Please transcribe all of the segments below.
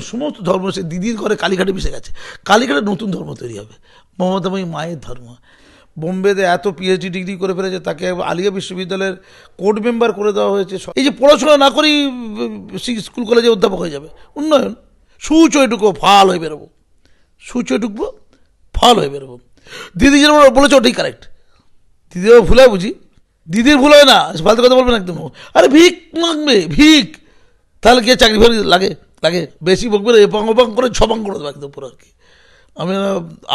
সমস্ত ধর্ম সে দিদির ঘরে কালীঘাটে মিশে গেছে। কালীঘাটে নতুন ধর্ম তৈরি হবে। মমতাময়ী মায়ের ধর্ম। বোম্বেতে এত পিএইচডি ডিগ্রি করে ফেলেছে, তাকে আলিয়া বিশ্ববিদ্যালয়ের কোর্ট মেম্বার করে দেওয়া হয়েছে। এই যে পড়াশোনা না করেই স্কুল কলেজে অধ্যাপক হয়ে যাবে। উন্নয়ন। সুচয় ঢুকবো ফাল হয়ে বেরোবো। সুচয় ঢুকবো ফাল হয়ে বেরোবো। দিদি যেরকম বলেছে ওটাই কারেক্ট দিদিও ভুলে বুঝি? দিদির ভুল হয় না। ফালতু কথা বলবেন একদম। আরে ভিক মাগবে, ভিক। তাহলে কে চাকরি ফাকরি লাগে? লাগে বেশি বকবে এপাং ওপাং করে ছপাং করে দেবো একদম পুরো আর কি। আমি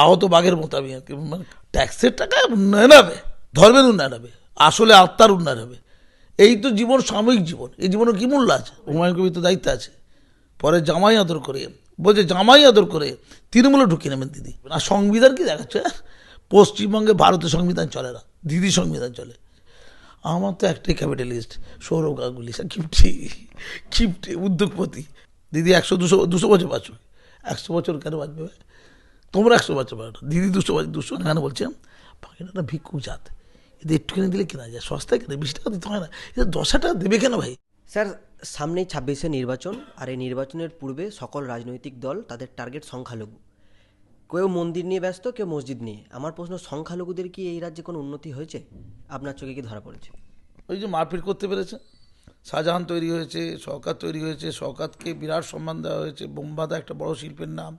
আহত বাঘের মতো আমি আর কি। মানে ট্যাক্সের টাকা উন্নয়ন হবে, ধর্মের উন্নয়ন হবে, আসলে আত্মার উন্নয়ন হবে। এই তো জীবন, সাময়িক জীবন। এই জীবনের কী মূল্য আছে? হুমায়ুন কবির তো দায়িত্ব আছে। পরে জামাই আদর করে, বলছে জামাই আদর করে তৃণমূলে ঢুকিয়ে নেবেন দিদি। আর সংবিধান কি দেখাচ্ছে? পশ্চিমবঙ্গে ভারতের সংবিধান চলে না দিদি সংবিধান চলে। আমার তো একটাই ক্যাপিটালিস্ট সৌরভ গাঙ্গুলি কিপটি কিপটি, উদ্যোগপতি। দিদি একশো দুশো দুশো বছর বাঁচবে। একশো বছর কেন বাঁচবে ভাই? তোমরা একশো বছর বাঁচো। দিদি দুশো বছর দুশো কেন বলছেন? পাখিটা একটা ভিক্ষু জাত। এদের একটুখানি দিলে কেনা যায়। সস্তায় কেনে বিশ টাকা দিতে হয় না। এদের দশ টাকা দেবে কেন ভাই? স্যার সামনেই ছাব্বিশে নির্বাচন আর এই নির্বাচনের পূর্বে সকল রাজনৈতিক দল তাদের টার্গেট সংখ্যালঘু। কেউ মন্দির নিয়ে ব্যস্ত কেউ মসজিদ নিয়ে। আমার প্রশ্ন সংখ্যালঘুদের কি এই রাজ্যে কোনো উন্নতি হয়েছে? আপনার চোখে কি ধরা পড়েছে? ওই যে মারপিট করতে পেরেছে। শাহজাহান তৈরি হয়েছে, শওকাত তৈরি হয়েছে, শওকাতকে বিরাট সম্মান দেওয়া হয়েছে, বোম্বাদা একটা বড় শিল্পের নাম।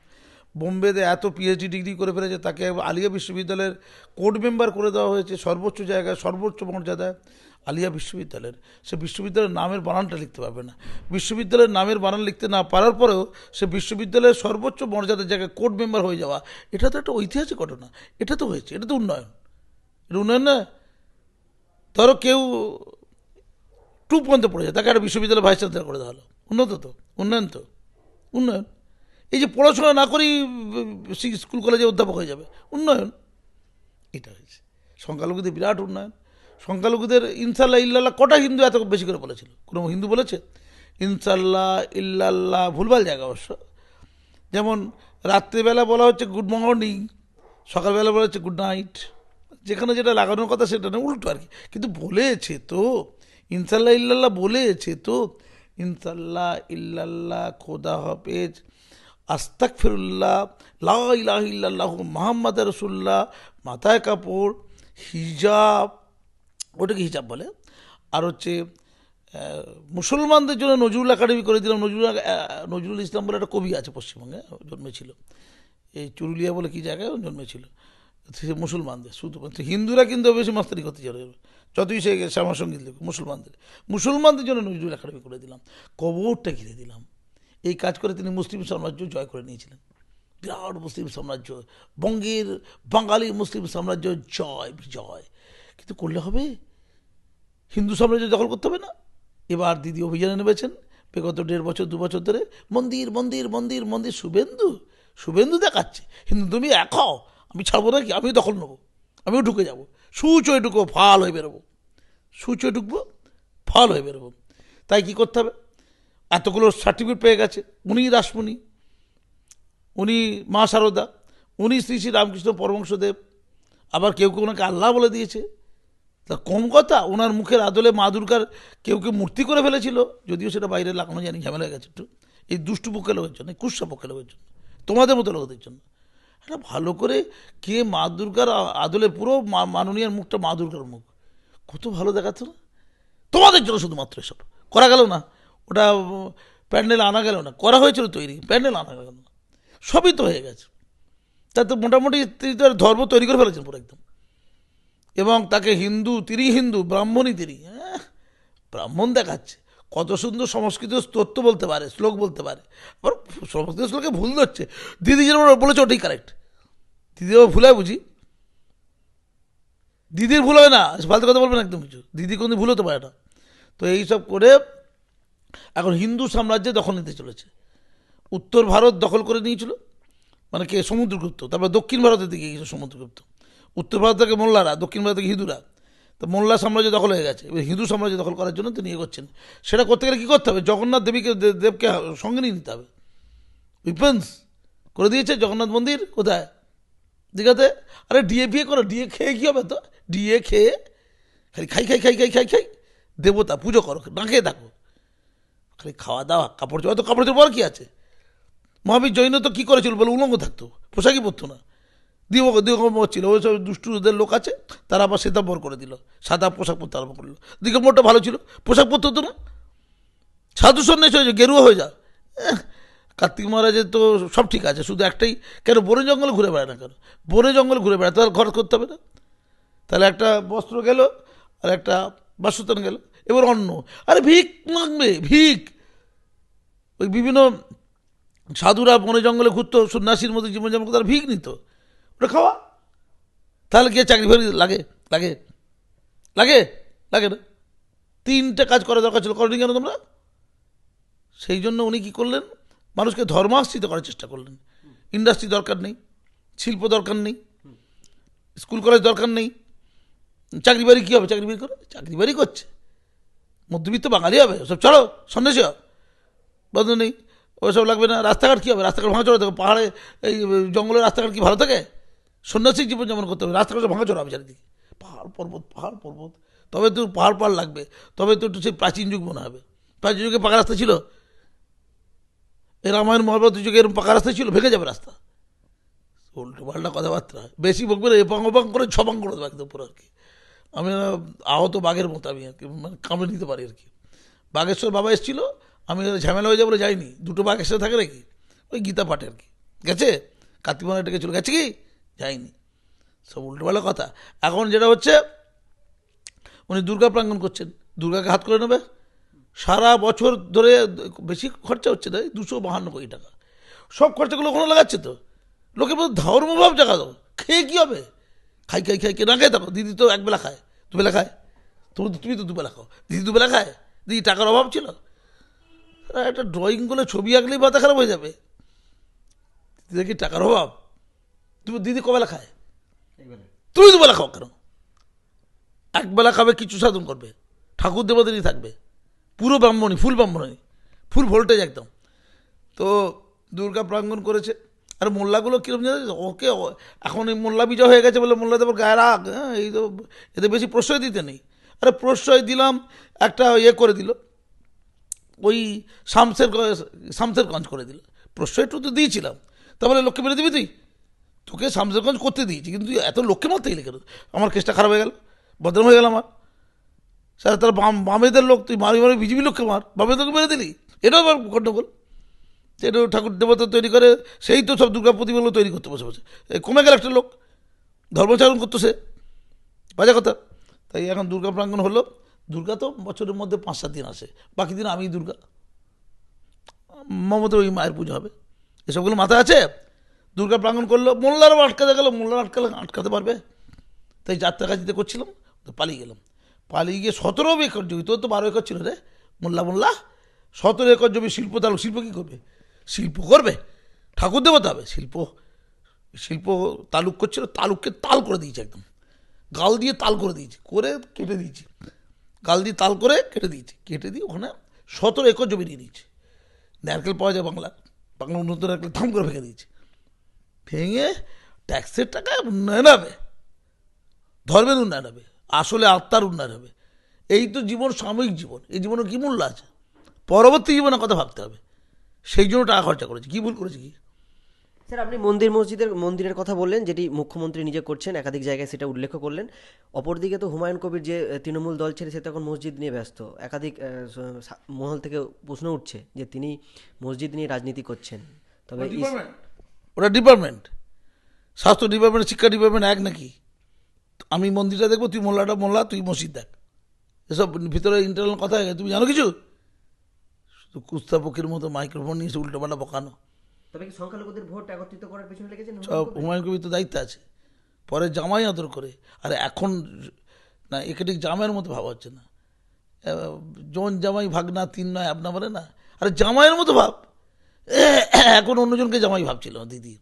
বোম্বেতে এত পিএইচডি ডিগ্রি করে ফেলেছে, তাকে আলিয়া বিশ্ববিদ্যালয়ের কোর্ট মেম্বার করে দেওয়া হয়েছে, সর্বোচ্চ জায়গায়, সর্বোচ্চ মর্যাদায় আলিয়া বিশ্ববিদ্যালয়ের। সে বিশ্ববিদ্যালয়ের নামের বানানটা লিখতে পারবে না। বিশ্ববিদ্যালয়ের নামের বানান লিখতে না পারার পরেও সে বিশ্ববিদ্যালয়ের সর্বোচ্চ মর্যাদার জায়গায় কোর্ট মেম্বার হয়ে যাওয়া, এটা তো একটা ঐতিহাসিক ঘটনা। এটা তো হয়েছে, এটা তো উন্নয়ন। এটা উন্নয়ন না ধরো কেউ টু পর্যন্ত পড়ে যায়, তাকে একটা বিশ্ববিদ্যালয় ভাইস চ্যান্সেলর করে দেওয়া হলো। উন্নত তো, উন্নয়ন তো, উন্নয়ন। এই যে পড়াশোনা না করেই স্কুল কলেজে অধ্যাপক হয়ে যাবে, উন্নয়ন, এটা হয়েছে। সংখ্যালঘুদের বিরাট উন্নয়ন। সংখ্যালঘুদের ইনশাল্লাহ ইল্লাল্লাহ কটা হিন্দু এত বেশি করে বলেছিল? কোনো হিন্দু বলেছে? ইনশাল্লাহ ইল্লাল্লাহ ভুলভাল জায়গা অবশ্য। যেমন রাত্রিবেলা বলা হচ্ছে গুড মর্নিং সকালবেলা বলা হচ্ছে গুড নাইট যেখানে যেটা লাগানোর কথা সেটা না, উল্টো আর কি। কিন্তু বলেছে তো। ইনশাল্লাহ ইল্লাল্লাহ বলেছে তো, ইনশাল্লাহ ইল্লাল্লাহ, খোদা হাফেজ। আস্তাক ফিরুল্লাহ লা ইলাহ ইল্লাল্লাহ, মোহাম্মদ রসুল্লাহ মাথায় কাপড়, হিজাব, ওটাকে হিজাব বলে। আর হচ্ছে মুসলমানদের জন্য নজরুল একাডেমি করে দিলাম। নজরুল নজরুল ইসলাম বলে একটা কবি আছে পশ্চিমবঙ্গে, জন্মেছিল। এই চুরুলিয়া বলে কী জায়গায়, জন্মেছিল। মুসলমানদের, শুধু হিন্দুরা কিন্তু বেশি মাস্তারি করতে চলে যাবে। যতই সে শ্যামাসঙ্গীত লিখুক মুসলমানদের। মুসলমানদের জন্য নজরুল একাডেমি করে দিলাম, কবরটা ঘিরে দিলাম। এই কাজ করে তিনি মুসলিম সাম্রাজ্য জয় করে নিয়েছিলেন। বিরাট মুসলিম সাম্রাজ্য, বঙ্গের, বাঙালি মুসলিম সাম্রাজ্য জয়, বিজয়। কিন্তু করলে হবে? হিন্দু সাম্রাজ্য দখল করতে হবে না? এবার দিদি অভিযানে নেমেছেন। বিগত দেড় বছর, দু বছর ধরে মন্দির মন্দির মন্দির মন্দির, শুভেন্দু শুভেন্দু দেখাচ্ছে। হিন্দু তুমি হও। আমি ছাড়বো না কি আমিও দখল নেব। আমিও ঢুকে যাব। সুচয় ঢুকবো, ফাল হয়ে বেরোবো। সুচয় ঢুকবো, ফাল হয়ে বেরোবো। তাই কি করতে হবে? এতগুলো সার্টিফিকেট পেয়ে গেছে। উনি রাসমণি উনি মা সারদা, উনি শ্রী শ্রী রামকৃষ্ণ পরমংশদেব আবার কেউ কেউ ওনাকে আল্লাহ বলে দিয়েছে। তা কম কথা, ওনার মুখের আদলে মা দুর্গার কেউ কেউ মূর্তি করে ফেলেছিল। যদিও সেটা বাইরে লাগানো জানি ঝামেলা গেছে একটু। এই দুষ্টু পক্ষে লোকের জন্য কুৎসা পক্ষে লোকের জন্য, তোমাদের মতো লোকদের জন্য। এটা ভালো করে কে মা দুর্গার আদলে পুরো মাননীয়ার মুখটা মা দুর্গার মুখ। কত ভালো দেখাচ্ছে না? তোমাদের জন্য শুধুমাত্র এসব। করা গেল না। ওটা প্যান্ডেল আনা গেল না। করা হয়েছিল তৈরি। প্যান্ডেল আনা গেল না। সবই তো হয়ে গেছে। তা তো মোটামুটি তিনি তো ধর্ম তৈরি করে ফেলেছেন পুরো একদম। এবং তাকে হিন্দু তিনি হিন্দু ব্রাহ্মণই তিনি হ্যাঁ, ব্রাহ্মণ দেখাচ্ছে। কত সুন্দর সংস্কৃত স্তোত্র বলতে পারে শ্লোক বলতে পারে। আবার সংস্কৃত শ্লোকে ভুল ধরছে। দিদি যেরকম বলেছে ওটাই কারেক্ট দিদিও ভুল হয় বুঝি? দিদির ভুল হয় না, ফালতু কথা বলবেন একদম কিছু। দিদি কোনো ভুল হতে পারে না। তো এইসব করে এখন হিন্দু সাম্রাজ্যে দখল নিতে চলেছে। উত্তর ভারত দখল করে নিয়েছিল মানে কে? সমুদ্রগুপ্ত। তারপর দক্ষিণ ভারতের দিকে গিয়েছিল সমুদ্রগুপ্ত। উত্তর ভারত থেকে মোল্লারা, দক্ষিণ ভারত থেকে হিন্দুরা। তো মোল্লা সাম্রাজ্য দখল হয়ে গেছে। এবার হিন্দু সাম্রাজ্য দখল করার জন্য তিনি করছেন সেটা করতে গেলে কী করতে হবে? জগন্নাথ দেবীকে দেবকে সঙ্গে নিয়ে নিতে হবে। উইপেন্স করে দিয়েছে জগন্নাথ মন্দির, কোথায়? দীঘাতে আরে ডিএ ফিএ করো, ডিএ খেয়ে কী হবে তো? ডিএ খেয়ে খালি খাই খাই খাই খাই খাই খাই, দেবতা পুজো করো না খেয়ে থাকো। খালি খাওয়া দাওয়া, কাপড় চোপড় তো কাপড় চোপড় কী আছে? মহাবীর জৈন তো কী করেছিল বলে উলঙ্গ থাকতো? পোশাকই পরতো না। দিবক দিগম্বর ছিল ওই সব দুষ্টুদের লোক আছে, তারা আবার শ্বেতাম্বর করে দিল, সাদা পোশাক পরতে আরম্ভ করল। দিগম্বরটা ভালো ছিল, পোশাক পরতে হতো না? সাধু সন্ন্যাসী হয়ে যা, গেরুয়া হয়ে যা কার্তিক মহারাজের তো সব ঠিক আছে, শুধু একটাই, কেন বনে জঙ্গলে ঘুরে বেড়ায় না কেন? বনে জঙ্গল ঘুরে বেড়ায়, তাহলে ঘর করতে হবে না। তাহলে একটা বস্ত্র গেল, আর একটা বাসস্থান গেল, এবার অন্ন। আরে ভিক মাগবে, ভিক। ওই বিভিন্ন সাধুরা বনে জঙ্গলে ঘুরতো, সন্ন্যাসীর মতো জীবনযাপন করতো, তারা ভিক নিত। ওটা খাওয়া। তাহলে কে চাকরি ফাকরি লাগে? লাগে। লাগে? লাগে না। তিনটে কাজ করা দরকার ছিল, করেনি কেন তোমরা? সেই জন্য উনি কী করলেন? মানুষকে ধর্মাশ্রিত করার চেষ্টা করলেন। ইন্ডাস্ট্রি দরকার নেই, শিল্প দরকার নেই, স্কুল কলেজ দরকার নেই। চাকরি বাড়ি কী হবে? চাকরি বাড়ি করে চাকরি বাড়ি করছে। মধ্যবিত্ত বাঙালি হবে সব চলো, সন্ন্যাসী বন্ধ নেই, ওসব লাগবে না। রাস্তাঘাট কী হবে? রাস্তাঘাট ভাঙা চড়া থাকে, পাহাড়ে, এই জঙ্গলের রাস্তাঘাট কি ভালো থাকে? সন্ন্যাসী জীবনযাপন করতে হবে, রাস্তাঘাট ভাঙা চড়া হবে চারিদিকে। পাহাড় পর্বত পাহাড় পর্বত। তবে তো পাহাড় পাহাড় লাগবে, তবে তো একটু সেই প্রাচীন যুগ মনে হবে। প্রাচীন যুগে পাকা রাস্তা ছিল রামায়ণ মহাভারত যুগে এরকম পাকা রাস্তা ছিল, ভেঙে যাবে রাস্তা। উল্টো পাল্টা কথাবার্তা। বেশি বকবে না এপাং ওপাং করে ছপাং করে দেবো একদম পুরো আর কি। আমি আহত বাঘের মতো আমি আর কি মানে কামড়ে নিতে পারি আর কি। বাঘেশ্বর বাবা এসেছিল, আমি ঝামেলা হয়ে যাব বলে যাইনি। দুটো বাঘ একসাথে থাকে নাকি? ওই গীতা পাঠে আর কি। গেছে? কার্তিক মানে ডেকে চলে গেছে কি? যাইনি। সব উল্টোপাল্টা কথা। এখন যেটা হচ্ছে, উনি দুর্গা প্রাঙ্গণ করছেন। দুর্গাকে হাত করে নেবে। সারা বছর ধরে বেশি খরচা হচ্ছে না দুশো বাহান্ন কোটি টাকা। সব খরচাগুলো ওখানে লাগাচ্ছে তো। লোকের মধ্যে ধর্মভাব জাগা দাও। খেয়ে কী হবে? খাই খাই খাই কে না খাই থাকো দিদি তো একবেলা খায় দুবেলা খায়। তুমি তুমি তো দুবেলা খাও। দিদি দুবেলা খায় দিদি টাকার অভাব ছিল। একটা ড্রয়িং করে ছবি আঁকলেই মাথা খারাপ হয়ে যাবে। দিদি কি টাকার অভাব? তুমি দিদি কবেলা খায়? তুমি দুবেলা খাও কেন? একবেলা খাবে কিছু সাধন করবে। ঠাকুর দেবতারই থাকবে। পুরো ব্রাহ্মণী ফুল ব্রাহ্মণী ফুল ভোল্টেজ একদম। তো দুর্গা প্রাঙ্গণ করেছে। আর মোল্লাগুলো কীরকম জানো? ওকে এখন এই মোল্লা বিজয় হয়ে গেছে বলে মোল্লা দেবর গায়ে রাগ। হ্যাঁ এই তো এতে বেশি প্রশ্রয় দিতে নেই। আরে প্রশ্রয় দিলাম, একটা ইয়ে করে দিল। ওই শামসের শামসেরগঞ্জ করে দিল। প্রশ্রয় একটু তো দিয়েছিলাম। তাহলে লোককে মেরে দিবি তুই? তোকে শামসেরগঞ্জ করতে দিয়েছি, কিন্তু এত লোককে মারতে গেলে কেন? আমার কেসটা খারাপ হয়ে গেল, বদনাম হয়ে গেল আমার। স্যার তার বাম, বামেদের লোক তুই মারি মারি, বিজেপি লোককে মার। বামেদের লোককে মেরে দিলি? এটাও আবার গণ্ডগোল এটা ঠাকুর দেবতা তৈরি করে, সেই তো সব দুর্গা প্রতিমাগুলো তৈরি করতে বসে বসে। কমে গেল একটা লোক? ধর্মচারণ করতো সে। বাজে কথা। তাই এখন দুর্গা প্রাঙ্গণ হলো। দুর্গা তো বছরের মধ্যে পাঁচ, সাত দিন আসে। বাকি দিন আমি দুর্গা। মমতার ওই মায়ের পুজো হবে। এসবগুলো মাথায় আছে? দুর্গা প্রাঙ্গণ করল। মোল্লারও আটকাতে গেল। মোল্লার আটকালে আটকাতে পারবে। তাই যাত্রাকাজিতে করছিলাম, তো পালিয়ে গেলাম। পালিয়ে গিয়ে সতেরো একর জমি তোর তো বারো একর ছিল রে। মোল্লা মোল্লা, সতেরো একর জমি শিল্প তালুক শিল্প কী করবে? শিল্প করবে? ঠাকুর দেবতা হবে। শিল্প শিল্প তালুক করছিল, তালুককে তাল করে দিয়েছে একদম। গাল দিয়ে তাল করে দিয়েছি, করে কেটে দিয়েছি। গাল দিয়ে তাল করে কেটে দিয়েছি। কেটে দিয়ে ওখানে সতেরো একর জমি নিয়ে নিয়েছি। নারকেল পাওয়া যায় বাংলা। বাংলা উন্নত নারকেল থাম করে ভেঙে দিয়েছি। ভেঙে ট্যাক্সের টাকায় উন্নয়ন হবে। ধর্মের উন্নয়ন হবে। আসলে আত্মার উন্নয়ন হবে। এই তো জীবন সাময়িক জীবন। এই জীবনের কী মূল্য আছে? পরবর্তী জীবনের কথা ভাবতে হবে। সেই জন্য টাকা খরচা করেছি। কী ভুল করেছি কি? স্যার আপনি মন্দির মসজিদের মন্দিরের কথা বললেন যেটি মুখ্যমন্ত্রী নিজে করছেন একাধিক জায়গায় সেটা উল্লেখ করলেন। অপরদিকে তো হুমায়ুন কবির যে তৃণমূল দল ছেড়ে সে তো এখন মসজিদ নিয়ে ব্যস্ত। একাধিক মহল থেকে প্রশ্ন উঠছে যে তিনি মসজিদ নিয়ে রাজনীতি করছেন। তবে ইস- ওটা ডিপার্টমেন্ট স্বাস্থ্য ডিপার্টমেন্ট শিক্ষা ডিপার্টমেন্ট এক নাকি? আমি মন্দিরটা দেখব তুই মোল্লাটা মোল্লা তুই মসজিদ দেখ। এসব ভিতরে ইন্টারনাল কথা হয়ে গেছে। তুমি জানো কিছু? শুধু কুস্তাপকের মতো মাইক্রোফোন নিয়ে উল্টোপাল্টা বকানো। তবে কি সংখ্যালঘুদের ভোট একত্রিত করার পেছনে লেগেছেন সব হুমায়ুন কবির তো দায়িত্ব আছে। পরে জামাই আদর করে। আর এখন না একে ঠিক জামাইয়ের মতো ভাবা হচ্ছে না। জন জামাই ভাগনা তিন নয় আপনা বলে না। আরে জামাইয়ের মতো ভাব। এখন অন্যজনকে জামাই ভাবছিল দিদি।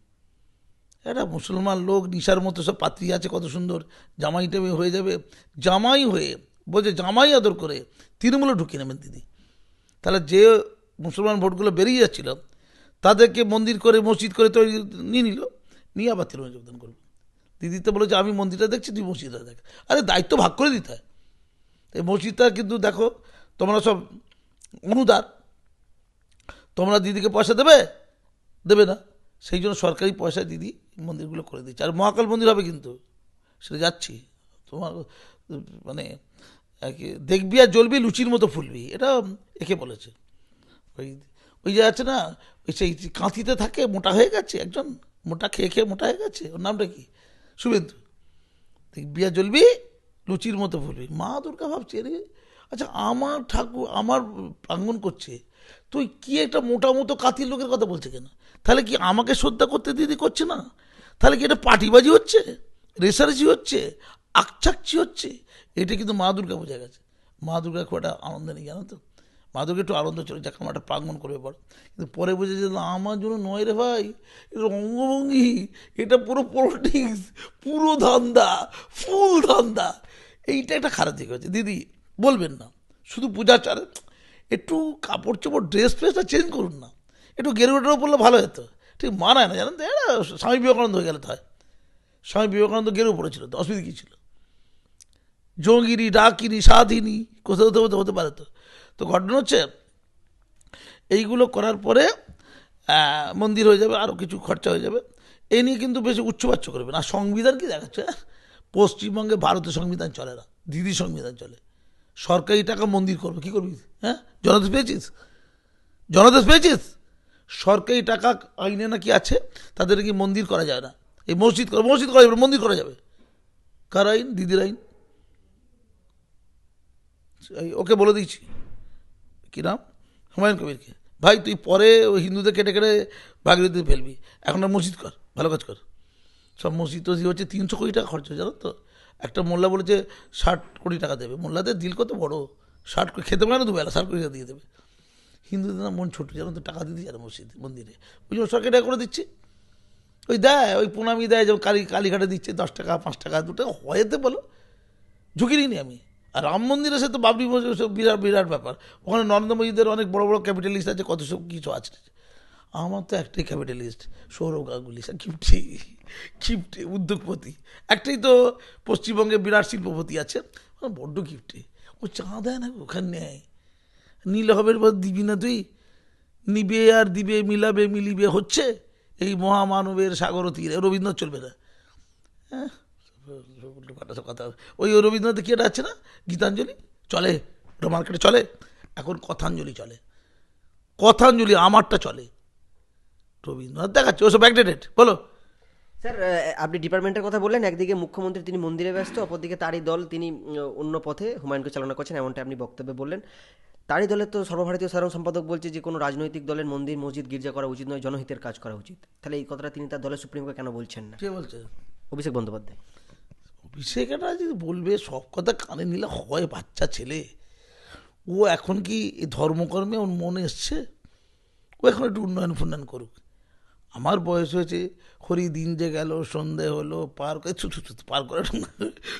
এটা মুসলমান লোক, নিশার মতো সব পাত্রী আছে, কত সুন্দর। জামাই টাইমে হয়ে যাবে। জামাই হয়ে, বলছে, জামাই আদর করে, তৃণমূলে ঢুকিয়ে নেবেন দিদি তাহলে যে মুসলমান ভোটগুলো বেরিয়ে যাচ্ছিল, তাদেরকে মন্দির করে, মসজিদ করে তৈরি নিয়ে নিল, নিয়ে আবার তৃণমূলে যোগদান করবে দিদি তো বলেছে, আমি মন্দিরটা দেখছি, তুই মসজিদটা দেখ। আরে, দায়িত্ব ভাগ করে দিতে হয়। এই মসজিদটা কিন্তু দেখো, তোমরা সব অনুদার। তোমরা দিদিকে পয়সা দেবে? দেবে না। সেই জন্য সরকারি পয়সা দিদি মন্দিরগুলো করে দিচ্ছে আর মহাকাল মন্দির হবে কিন্তু। সেটা যাচ্ছি। তোমার মানে দেখবি আর জ্বলবি, লুচির মতো ফুলবি। এটা একে বলেছে। ওই ওই যে আছে না, ওই সেই কাঁথিতে থাকে, মোটা হয়ে গেছে একজন। মোটা খেয়ে খেয়ে মোটা হয়ে গেছে। ওর নামটা কি? শুভেন্দু। দেখবি আর জ্বলবি, লুচির মতো ফুলবি। মা দুর্গা ভাবছে রে আচ্ছা আমার ঠাকুর, আমার প্রাঙ্গণ করছে। তুই কি একটা মোটা মতো কাঁথির লোকের কথা বলছে কেন? তাহলে কি আমাকে শ্রদ্ধা করতে দিদি করছে না? তাহলে কি এটা পাটিবাজি হচ্ছে? রেসারেসি হচ্ছে? আকচাকচি হচ্ছে? এটা কিন্তু মা দুর্গা বোঝা গেছে। মা দুর্গা খুব একটা আনন্দ নেই, জানো তো? মা দুর্গা একটু আনন্দ চলে, যাক আমার একটা প্রাঙ্গণ করবে পর। কিন্তু পরে বুঝে যে আমার জন্য নয় রে ভাই এটা অঙ্গভঙ্গি এটা পুরো পলিটিক্স পুরো ধান্দা ফুল ধান্দা। এইটা একটা খারাপ দিক হচ্ছে দিদি, বলবেন না। শুধু পূজা চারে, একটু কাপড় চোপড় ড্রেস ফ্রেসটা চেঞ্জ করুন না। একটু গেরুয়াটাও পড়লে ভালো হতো। ঠিক মানায় না, জানেন তো? এটা স্বামী বিবেকানন্দ হয়ে গেলে তো হয়। স্বামী বিবেকানন্দ গেরু পড়েছিল তো অসুবিধা কী ছিল? জঙ্গিনী, ডাকিনি, স্বাধীনী, কোথাও হতে হতে হতে পারে তো। তো ঘটনা হচ্ছে, এইগুলো করার পরে মন্দির হয়ে যাবে আরও কিছু খরচা হয়ে যাবে। এই নিয়ে কিন্তু বেশি উচ্চবাচ্য করবে না। সংবিধান কি দেখাচ্ছে? পশ্চিমবঙ্গে ভারতের সংবিধান চলে না দিদি সংবিধান চলে। সরকারি টাকা মন্দির করবে, কী করবি? হ্যাঁ? জনাদেশ পেয়েছিস? জনাদেশ পেয়েছিস? সরকারি টাকা আইনে নাকি আছে, তাদের কি মন্দির করা যায় না। এই মসজিদ করা মসজিদ করা যাবে, মন্দির করা যাবে। কার আইন? দিদির আইন? ওকে বলে দিয়েছি। কী নাম? হুমায়ুন কবিরকে। ভাই, তুই পরে ওই হিন্দুদের কেটে কেটে ভাগীরথী ফেলবি। এখন আর মসজিদ কর, ভালো কাজ কর। সব মসজিদ টসজিদ হচ্ছে তিনশো কোটি টাকা খরচ জানো তো? একটা মোল্লা বলেছে, ষাট কোটি টাকা দেবে। মোল্লাদের দিল কত বড়? ষাট খেতে পারে না দুবেলা, ষাট কোটি টাকা দিয়ে দেবে। হিন্দুদের না মন ছোটো জানো তো টাকা দিতে জানে মসজিদ, মন্দিরে। ওই জন্য সরকারি টাকা করে দিচ্ছে। ওই দেয়, ওই প্রণামী দেয়, যেমন কালী, কালীঘাটে দিচ্ছে, দশ টাকা, পাঁচ টাকা, দু টাকা, হয়েতে বলো। ঝুঁকি নিইনি আমি। আর রাম মন্দিরে সে তো বাবরি মসজিদ সব বিরাট বিরাট ব্যাপার। ওখানে নরেন্দ্র মোদীদের অনেক বড় বড় ক্যাপিটালিস্ট আছে, কত সব কিছু আছে। আমার তো একটাই ক্যাপিটালিস্ট সৌরভ গাঙ্গুলি, স্যার, কিপটি, কিপটে, উদ্যোগপতি। একটাই তো পশ্চিমবঙ্গে বিরাট শিল্পপতি আছে, বড্ড কিপটে। ও চা দেয় না ওখানে নেয়। নীল হবের পর দিবি না তুই? নিবে আর দিবে, মিলাবে, মিলিবে হচ্ছে এই মহামানবের সাগর তীরে। রবীন্দ্রনাথ চলবে না। হ্যাঁ? কথা ওই রবীন্দ্রনাথ কি এটা আছে না? গীতাঞ্জলি? চলে। মার্কেটে চলে। এখন কথাঞ্জলি চলে। কথাঞ্জলি আমারটা চলে। রবীন্দ্রনাথ দেখাচ্ছে। ওসব ব্যাকডেটেড বলো। স্যার আপনি ডিপার্টমেন্টের কথা বললেন। একদিকে মুখ্যমন্ত্রী তিনি মন্দিরে ব্যস্ত, অপরদিকে তারই দল তিনি অন্য পথে হুমায়ুনকে চালনা করছেন এমনটা আপনি বক্তব্যে বললেন। তারই দলের তো সর্বভারতীয় সাধারণ সম্পাদক বলছে যে কোনো রাজনৈতিক দলের মন্দির মসজিদ গির্জা করা উচিত নয় জনহিতের কাজ করা উচিত। তাহলে এই কথাটা তিনি তার দলের সুপ্রিমকে কেন বলছেন না? কে বলছে? অভিষেক বন্দ্যোপাধ্যায়। অভিষেক একটা যদি বলবে সব কথা কানে নিলে হয় বাচ্চা ছেলে। ও এখন কি এই ধর্মকর্মে ওর মনে এসছে? ও এখন একটু উন্নয়ন ফুন্নয়ন করুক। আমার বয়স হয়েছে হরি দিন যে গেল সন্ধে হলো পার করে ছুটু ছুটু পার করে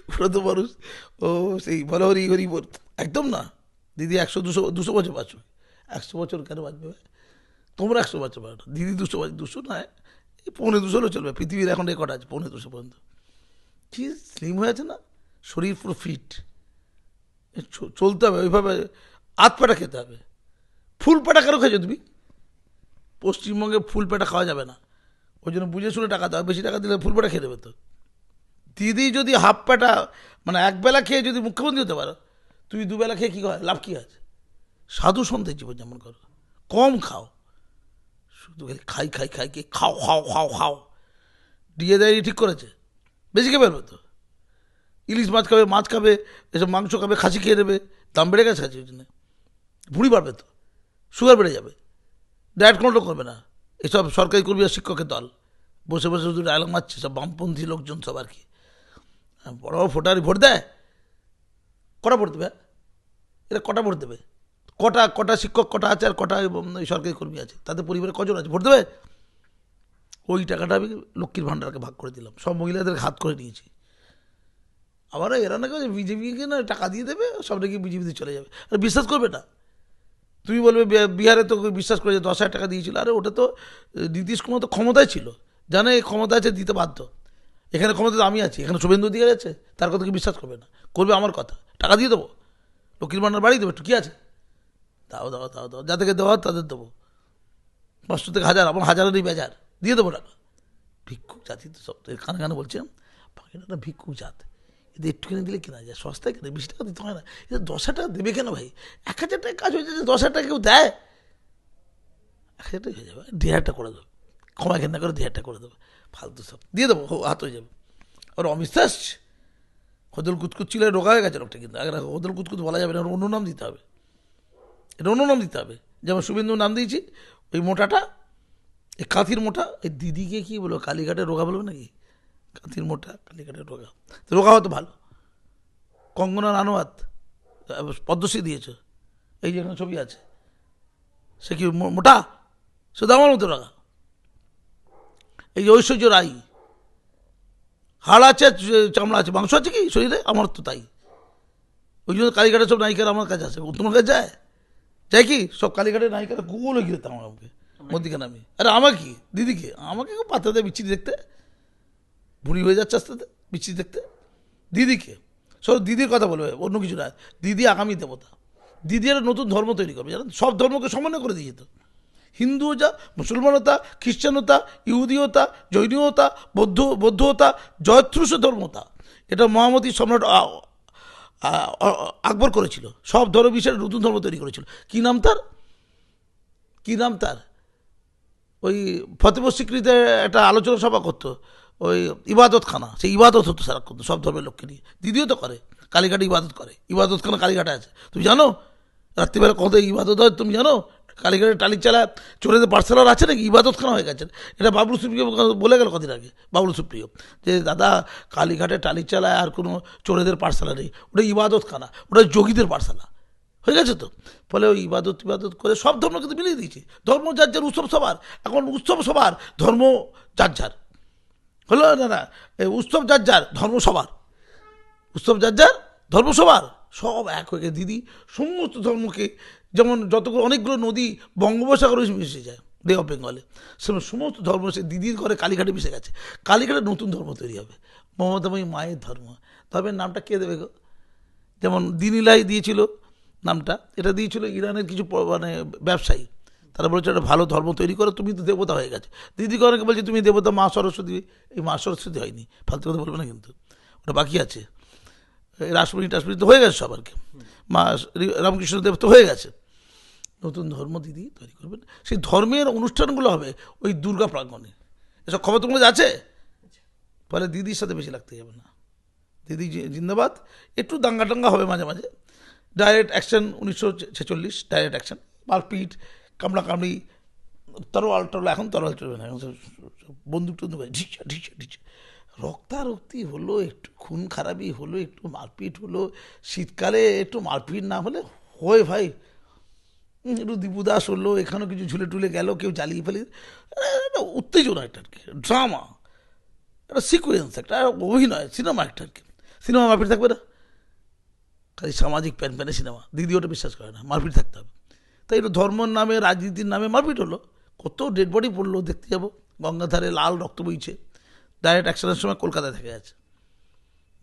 ওরা তো মানুষ ও সেই বলে হরি হরি একদম না। দিদি একশো দুশো দুশো বছর বাঁচবে। একশো বছর কেন বাঁচবে? তোমরা একশো বছর বাঁচো দিদি দুশো দুশো নয়, এই পৌনে দুশো হলেও চলবে। পৃথিবীর এখন রেকর্ড আছে পৌনে দুশো পর্যন্ত। কি স্লিম হয়েছে না? শরীর পুরো ফিট। চলতে হবে, ওইভাবে আত পাটা খেতে হবে। ফুল পাটা কেন খেয়েছো তুমি? পশ্চিমবঙ্গে ফুল পেটা খাওয়া যাবে না। ওই জন্য বুঝে শুনে টাকা দেওয়া বেশি টাকা দিলে ফুল পেটা খেয়ে দেবে তো। দিদি যদি হাফ পেটা মানে একবেলা খেয়ে যদি মুখ্যমন্ত্রী হতে পারো তুমি দুবেলা খেয়ে কী হয়? লাভ কী আছে? সাধু সন্ধ্যের জীবন যেমন করো। কম খাও। শুধু খাই খাই খাই কে খাও খাও খাও খাও। দিয়ে দেয় ঠিক করেছে? বেশি খেয়ে ফেলবে তো? ইলিশ মাছ খাবে মাছ খাবে, এসব মাংস খাবে, খাসি খেয়ে দেবে দাম বেড়ে গেছে আছে ওই জন্য ভুঁড়ি বাড়বে তো? সুগার বেড়ে যাবে। ডায়েট কন্ট্রোল করবে না। এসব সরকারি কর্মী আর শিক্ষকের দল। বসে বসে শুধু ডায়লগ মারছে, সব বামপন্থী লোকজন সব আর কি। বড় বড় ভোটারই ভোট দেয়। কটা ভোট দেবে? এরা কটা ভোট দেবে? কটা কটা শিক্ষক কটা আছে আর কটা সরকারি কর্মী আছে? তাদের পরিবারে কজন আছে? ভোট দেবে? ওই টাকাটা আমি লক্ষ্মীর ভাণ্ডারকে ভাগ করে দিলাম। সব মহিলাদের হাত করে নিয়েছি। আবার এরা নাকি বিজেপিকে না টাকা দিয়ে দেবে, সব নাকি বিজেপিতে চলে যাবে। আর বিশ্বাস করবে না। তুমি বলবে বিহারে তো বিশ্বাস করে যে দশ হাজার টাকা দিয়েছিল। আরে ওটা তো নীতিশ কুমার তো ক্ষমতায় ছিল। জানে ক্ষমতা আছে দিতে বাধ্য। এখানে ক্ষমতা আমি আছি। এখানে শুভেন্দু অধিকারী আছে, তার কথা কি বিশ্বাস করবে না? করবে আমার কথা। টাকা দিয়ে দেবো। লক্ষ্মীর ভাণ্ডার বাড়িয়ে দেবো একটু, কী আছে? দাও দাও দাও দাও যাদেরকে দেওয়া তাদের দেবো। পাঁচশো থেকে হাজার, আমার হাজারেরই বেজার। দিয়ে দেবো টাকা। ভিক্ষুক জাতি তো সব কানে কানে বলছিলাম, পাখিটা একটা ভিক্ষুক জাত। এদের একটুখানি দিলে কেনা যায়, সস্তায় কেন বেশি টাকা দিতে হয় না। এদের দশ হাজার টাকা দেবে কেন ভাই? এক হাজার টাকা কাজ হয়ে যাচ্ছে দশ হাজার টাকা কেউ দেয়? এক হাজার টাকা হয়ে যাবে, দেড় করে দেবো। ক্ষমা ঘেন্না করে দেড় করে দেবো। ফালতু সব, দিয়ে দেবো, হাত হয়ে যাবে। আর অমিত দাস হদল কুতকুত ছিল, রোগা হয়ে গেছে লোকটা কিন্তু। আগে হদল কুতকুত বলা যাবে না অন্য নাম দিতে হবে। এটা অন্য নাম দিতে হবে। যেমন শুভেন্দু নাম দিয়েছি, ওই মোটাটা, এই কাঁথির মোটা, এই দিদিকে কি বলো কালীঘাটের রোগা বলব নাকি? কাঁথির মোটা, কালীঘাটের রোগা। তো রোগা হয়তো ভালো। কঙ্গনা রানোয়াত পদ্মশ্রী দিয়েছ। এই যে ছবি আছে। সে কি মোটা? শুধু আমার মতো রোগা। এই যে ঐশ্বর্য রাই হাড় আছে, চামড়া আছে, মাংস আছে কি? শরীরে? আমার তো তাই। ওই জন্য কালীঘাটের সব নায়িকারা আমার কাছে আসে। তোমার কাছে যায়? যায় কি? সব কালীঘাটের নায়িকারা গুগলে গিয়ে দিতাম আমাকে মধ্যিখানে আমি। আরে আমার কি? দিদিকে আমাকে পাত্র দেয় বিচ্ছিরি দেখতে? বুড়ি হয়ে যাচ্ছে আস্তে আস্তে, বিচ্ছিরি দেখতে। দিদিকে সব দিদির কথা বলবে, অন্য কিছু না দিদি আগামী দেবতা। দিদি একটা নতুন ধর্ম তৈরি করবে, জানেন? সব ধর্মকে সমন্বয় করে দিয়ে তো হিন্দুতা, মুসলমানতা খ্রিস্টানতা ইহুদিয়তা, জৈনীয়তা, বৌদ্ধ, বৌদ্ধতা জয়ত্রুষ ধর্মতা। এটা মহামতি সম্রাট আকবর করেছিল। সব ধর্ম বিষয়ে নতুন ধর্ম তৈরি করেছিল। কী নাম তার? কী নাম তার? ওই ফতেপুর স্বীকৃতে একটা আলোচনা সভা করতো। ওই ইবাদতখানা। সেই ইবাদত হতো সারা সারাক্ষণ সব ধর্মের লোককে নিয়ে। দিদিও তো করে। কালীঘাটে ইবাদত করে। ইবাদতখানা কালীঘাটে আছে। তুমি জানো? রাত্রিবেলা কত ইবাদত হয় তুমি জানো? কালীঘাটে টালির চালা চোরেদের পার্সেলার আছে নাকি? ইবাদতখানা হয়ে গেছে এটা বাবলু সুপ্রিয় বলে গেল কদিন আগে, বাবলু সুপ্রিয়, যে দাদা কালীঘাটে টালির চালায় আর কোনো চোরেদের পার্সেলা নেই। ওটা ইবাদতখানা, ওটা যোগীদের পার্সেলা। হয়ে গেছে তো? ফলে ওই ইবাদত ইবাদত করে সব ধর্ম কিন্তু মিলিয়ে দিয়েছি। ধর্ম যার যার উৎসব সবার, এখন উৎসব সবার, ধর্ম যার যার। হলো না না উৎসব যার যার, ধর্ম সবার। উৎসব যার যার, ধর্ম সবার। সব এক হয়ে গেছে। দিদি, সমস্ত ধর্মকে যেমন যতগুলো, অনেকগুলো নদী বঙ্গোপসাগরে মিশে যায় বে অফ বেঙ্গলে সেরকম সমস্ত ধর্ম সে দিদির ঘরে কালীঘাটে মিশে গেছে। কালীঘাটে নতুন ধর্ম তৈরি হবে। মমতাময়ী মায়ের ধর্ম। ধর্মের নামটা কে দেবে গো? যেমন দিনিলাই দিয়েছিল নামটা। এটা দিয়েছিল ইরানের কিছু মানে ব্যবসায়ী। তারা বলেছে, একটা ভালো ধর্ম তৈরি করো, তুমি তো দেবতা হয়ে গেছে। দিদিকে অনেকে বলছে, তুমি দেবতা, মা সরস্বতী। এই মা সরস্বতী হয়নি। ফালতু কথা বলবে না কিন্তু। ওটা বাকি আছে। রাসমণি টাসমণি তো হয়ে গেছে সবারকে। মা রামকৃষ্ণ দেব তো হয়ে গেছে। নতুন ধর্ম দিদি তৈরি করবেন। সেই ধর্মের অনুষ্ঠানগুলো হবে ওই দুর্গা প্রাঙ্গণে। এসব খবর তোমার আছে? ফলে দিদির সাথে বেশি লাগতে যাবে না। দিদি জিন্দাবাদ। একটু দাঙ্গা টাঙ্গা হবে মাঝে মাঝে। ডাইরেক্ট অ্যাকশন উনিশশো ছেচল্লিশ ডাইরেক্ট অ্যাকশন মারপিট কামড়া কামড়ি তরোয়াল টরোয়াল, এখন তরোয়াল চলবে না, এখন বন্দুক টন্দুক ঢিচা ঢিচা ঢিচা। রক্তারক্তি হলো, একটু খুন খারাপি হলো, একটু মারপিট হলো। শীতকালে একটু মারপিট না হলে, হয় ভাই। একটু দীপুদাস হলো, এখানেও কিছু ঝুলে টুলে গেল, কেউ জ্বালিয়ে ফেলে। একটা উত্তেজনা একটা আর কি ড্রামা একটা সিকুয়েন্স একটা অভিনয় সিনেমা একটা আর কি। সিনেমা মারপিট থাকবে না। খালি সামাজিক প্যান প্যানে সিনেমা দিদি ওটা বিশ্বাস করে না, মারপিট থাকতে হবে। তাই একটু ধর্মর নামে, রাজনীতির নামে মারপিট হলো। কত ডেড বডি পড়ল দেখতে যাব। গঙ্গাধারে লাল রক্ত বইছে। ডাইরেক্ট অ্যাকশনের সময় কলকাতায় থেকে আছে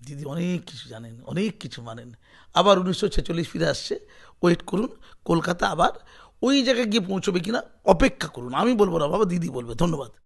দিদি অনেক কিছু জানেন, অনেক কিছু মানেন। আবার উনিশশো ছেচল্লিশ ফিরে আসছে। ওয়েট করুন। কলকাতা আবার ওই জায়গায় গিয়ে পৌঁছবে কিনা অপেক্ষা করুন। আমি বলব না বাবা, দিদি বলবে। ধন্যবাদ।